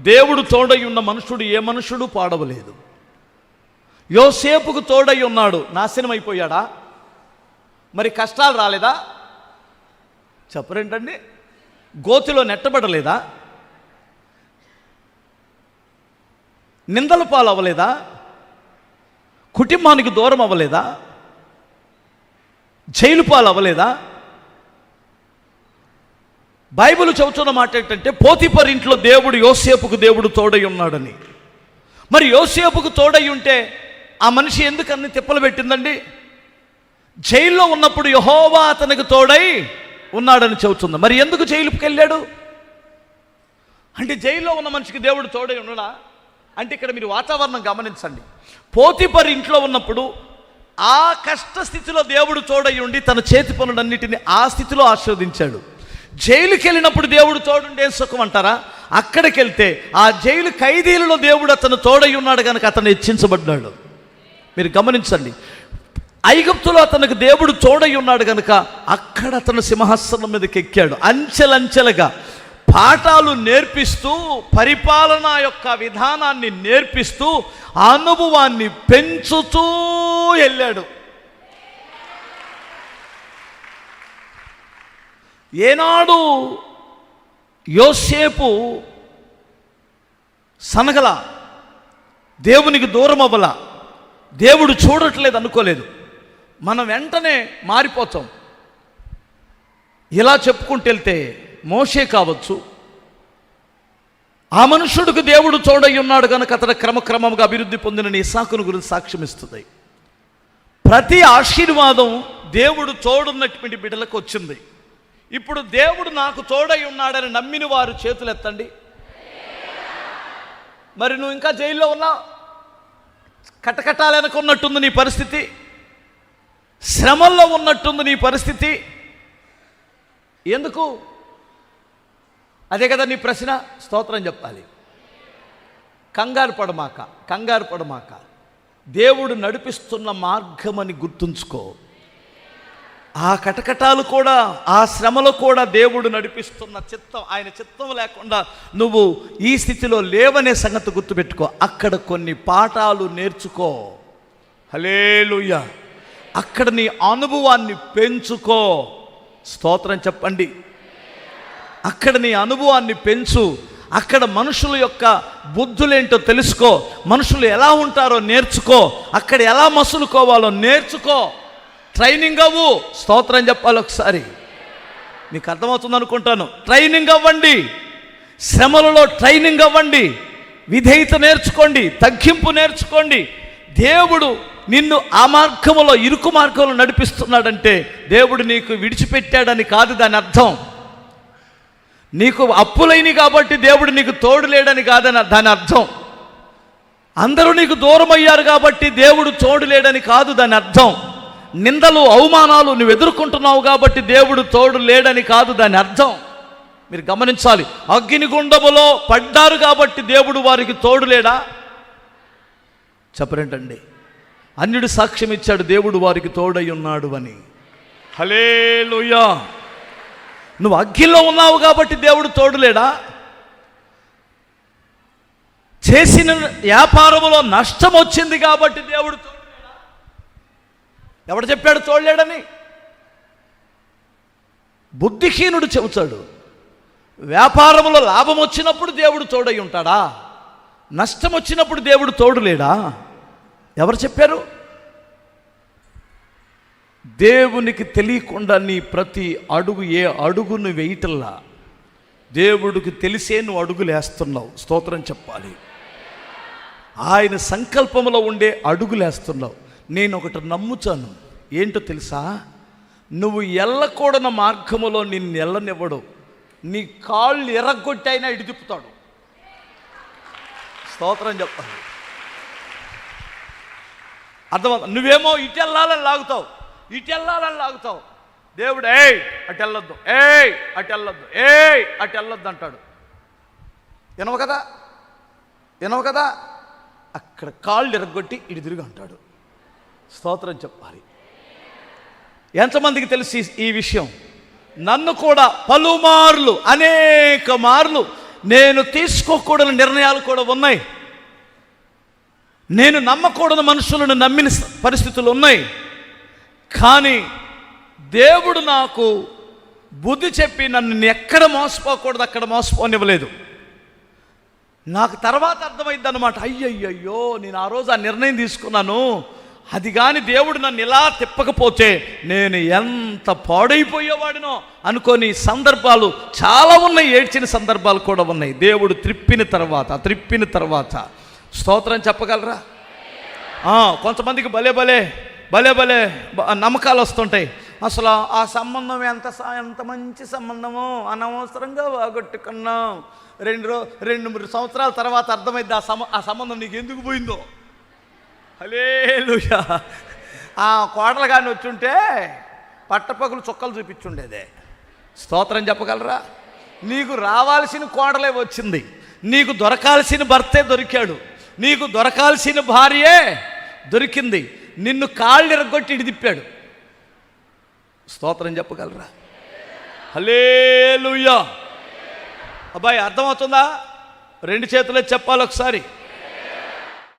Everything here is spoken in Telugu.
దేవుడు తోడై ఉన్న మనుషుడు ఏ మనుషుడు పాడవలేదు. యోసేపుకు తోడై ఉన్నాడు నాశనం అయిపోయాడా? మరి కష్టాలు రాలేదా? చెప్పరేంటండి? గోతిలో నెట్టబడలేదా? నిందల పాలు అవ్వలేదా కుటుంబానికి దూరం అవ్వలేదా? జైలు పాలు అవ్వలేదా బైబిల్ చెబుతున్న మాట ఏంటంటే పోతిపర్ ఇంట్లో దేవుడు యోసేపుకు దేవుడు తోడై ఉన్నాడని. మరి యోసేపుకు తోడై ఉంటే ఆ మనిషి ఎందుకు అన్ని తిప్పలు పెట్టిందండి? జైల్లో ఉన్నప్పుడు యహోవా అతనికి తోడై ఉన్నాడని చెబుతుంది. మరి ఎందుకు జైలుకి వెళ్ళాడు? అంటే జైల్లో ఉన్న మనిషికి దేవుడు తోడై ఉండడా అంటే ఇక్కడ మీరు వాతావరణం గమనించండి. పోతిపర్ ఇంట్లో ఉన్నప్పుడు ఆ కష్ట స్థితిలో దేవుడు తోడై ఉండి తన చేతి పనులన్నిటిని ఆ స్థితిలో ఆస్వాదించాడు. జైలుకి వెళ్ళినప్పుడు దేవుడు తోడుండే సుఖం అంటారా? అక్కడికి వెళ్తే ఆ జైలు ఖైదీలలో దేవుడు అతను తోడై ఉన్నాడు కనుక అతను హెచ్చించబడ్డాడు మీరు గమనించండి. ఐగుప్తులో అతనికి దేవుడు తోడై ఉన్నాడు కనుక అక్కడ అతను సింహాసనం మీదకి ఎక్కాడు. అంచెలంచెలుగా పాఠాలు నేర్పిస్తూ పరిపాలన యొక్క విధానాన్ని నేర్పిస్తూ ఆ అనుభవాన్ని పెంచుతూ వెళ్ళాడు. ఏనాడు యోసేపు సనగల దేవునికి దూరం అవ్వల దేవుడు చూడట్లేదు అనుకోలేదు. మనం వెంటనే మారిపోతాం. ఇలా చెప్పుకుంటూ వెళ్తే మోషే కావచ్చు. ఆ మనుషుడికి దేవుడు తోడై ఉన్నాడు కనుక అతను క్రమక్రమంగా అభివృద్ధి పొందిన ఇసాకును గురించి సాక్ష్యం ఇస్తుంది. ప్రతి ఆశీర్వాదం దేవుడు చోడున్నటువంటి బిడ్డలకు వచ్చింది. ఇప్పుడు దేవుడు నాకు తోడై ఉన్నాడని నమ్మిన వారు చేతులు ఎత్తండి మరి నువ్వు ఇంకా జైల్లో ఉన్నావు కటకటాలనుకున్నట్టుంది నీ పరిస్థితి. శ్రమల్లో ఉన్నట్టుంది నీ పరిస్థితి. ఎందుకు? అదే కదా నీ ప్రశ్న. స్తోత్రం చెప్పాలి. కంగారు పడమాక కంగారు పడమాక. దేవుడు నడిపిస్తున్న మార్గమని గుర్తుంచుకో. ఆ కటకటాలు కూడా ఆ శ్రమలు కూడా దేవుడు నడిపిస్తున్న చిత్తం ఆయన చిత్తం లేకుండా నువ్వు ఈ స్థితిలో లేవనే సంగతి గుర్తుపెట్టుకో. అక్కడ కొన్ని పాఠాలు నేర్చుకో. హలేలుయ్య అక్కడ నీ అనుభవాన్ని పెంచుకో. స్తోత్రం చెప్పండి. అక్కడ నీ అనుభవాన్ని పెంచు. అక్కడ మనుషుల యొక్క బుద్ధులేంటో తెలుసుకో. మనుషులు ఎలా ఉంటారో నేర్చుకో. అక్కడ ఎలా మసులుకోవాలో నేర్చుకో. ట్రైనింగ్ అవ్వు. స్తోత్రం చెప్పాలి ఒకసారి. మీకు అర్థమవుతుంది అనుకుంటాను. ట్రైనింగ్ అవ్వండి. శ్రమలలో ట్రైనింగ్ అవ్వండి. విధేయత నేర్చుకోండి. తగ్గింపు నేర్చుకోండి. దేవుడు నిన్ను ఆ మార్గంలో ఇరుకు మార్గంలో నడిపిస్తున్నాడంటే దేవుడు నీకు విడిచిపెట్టాడని కాదు దాని అర్థం. నీకు అప్పులైనవి కాబట్టి దేవుడు నీకు తోడు లేడని కాదని దాని అర్థం. అందరూ నీకు దూరం అయ్యారు కాబట్టి దేవుడు తోడు లేడని కాదు దాని అర్థం. నిందలు అవమానాలు నువ్వు ఎదుర్కొంటున్నావు కాబట్టి దేవుడు తోడు లేడని కాదు దాని అర్థం. మీరు గమనించాలి. అగ్నిగుండములో పడ్డారు కాబట్టి దేవుడు వారికి తోడు లేడా? చెప్పరేంటండి. అన్యుడు సాక్ష్యం ఇచ్చాడు దేవుడు వారికి తోడై ఉన్నాడు అని. హలేలుయా నువ్వు అగ్గిలో ఉన్నావు కాబట్టి దేవుడు తోడులేడా చేసిన వ్యాపారములో నష్టం వచ్చింది కాబట్టి దేవుడు ఎవడు చెప్పాడు చూడలేడని బుద్ధిహీనుడు చెబుతాడు. వ్యాపారంలో లాభం వచ్చినప్పుడు దేవుడు తోడై ఉంటాడా? నష్టం వచ్చినప్పుడు దేవుడు తోడులేడా? ఎవరు చెప్పారు? దేవునికి తెలియకుండా నీ ప్రతి అడుగు ఏ అడుగును వేయటల్లా. దేవుడికి తెలిసే నువ్వు అడుగులేస్తున్నావు. స్తోత్రం చెప్పాలి. ఆయన సంకల్పంలో ఉండే అడుగులేస్తున్నావు. నేను ఒకటి నమ్ముతాను. ఏంటో తెలుసా? నువ్వు ఎల్లకూడన మార్గములో నిన్ను ఎల్లనివ్వడు. నీ కాళ్ళు ఎర్రగొట్టైనా ఇటు తిప్పుతాడు స్తోత్రం చెప్పాలి. అర్థమవుతుంది నువ్వేమో ఇటు వెళ్ళాలని లాగుతావు. ఇటు వెళ్ళాలని లాగుతావు. దేవుడు ఏయ్ అటు వెళ్ళొద్దు. ఏయ్ అటు వెళ్ళొద్దు. ఏయ్ అటు వెళ్ళొద్దు అంటాడు. వినవు కదా? వినవు కదా? అక్కడ కాళ్ళు ఎరగొట్టి ఇటు తిరిగి అంటాడు. స్తోత్రం చెప్పాలి. ఎంతమందికి తెలిసి ఈ విషయం? నన్ను కూడా పలుమార్లు అనేక మార్లు నేను తీసుకోకూడని నిర్ణయాలు కూడా ఉన్నాయి. నేను నమ్మకూడని మనుషులను నమ్మిన పరిస్థితులు ఉన్నాయి. కానీ దేవుడు నాకు బుద్ధి చెప్పి నన్ను ఎక్కడ మోసపోకూడదు అక్కడ మోసపోనివ్వలేదు. నాకు తర్వాత అర్థమైంది అనమాట అయ్యయ్యో నేను ఆ రోజు ఆ నిర్ణయం తీసుకున్నాను. అది కానీ దేవుడు నన్ను ఇలా తిప్పకపోతే నేను ఎంత పాడైపోయేవాడినో అనుకోని సందర్భాలు చాలా ఉన్నాయి ఏడ్చిన సందర్భాలు కూడా ఉన్నాయి. దేవుడు త్రిప్పిన తర్వాత త్రిప్పిన తర్వాత. స్తోత్రం చెప్పగలరా? కొంతమందికి భలే భలే భలే భలే బ- నమ్మకాలు వస్తుంటాయి. అసలు ఆ సంబంధం ఎంత ఎంత మంచి సంబంధము అనవసరంగా బాగొట్టుకున్నాం రెండు రో రెండు మూడు సంవత్సరాల తర్వాత అర్థమైంది ఆ సమ ఆ సంబంధం నీకు ఎందుకు పోయిందో? హలేలుయా ఆ కోడలు కానీ వచ్చుంటే పట్టపగులు చుక్కలు చూపించుండేదే. స్తోత్రం చెప్పగలరా? నీకు రావాల్సిన కోడలే వచ్చింది. నీకు దొరకాల్సిన భర్తే దొరికాడు. నీకు దొరకాల్సిన భార్యే దొరికింది. నిన్ను కాళ్ళు ఇరగొట్టి ఇడి తిప్పాడు. స్తోత్రం చెప్పగలరా? హలేలుయా అబ్బాయి అర్థమవుతుందా? రెండు చేతులే చెప్పాలి ఒకసారి.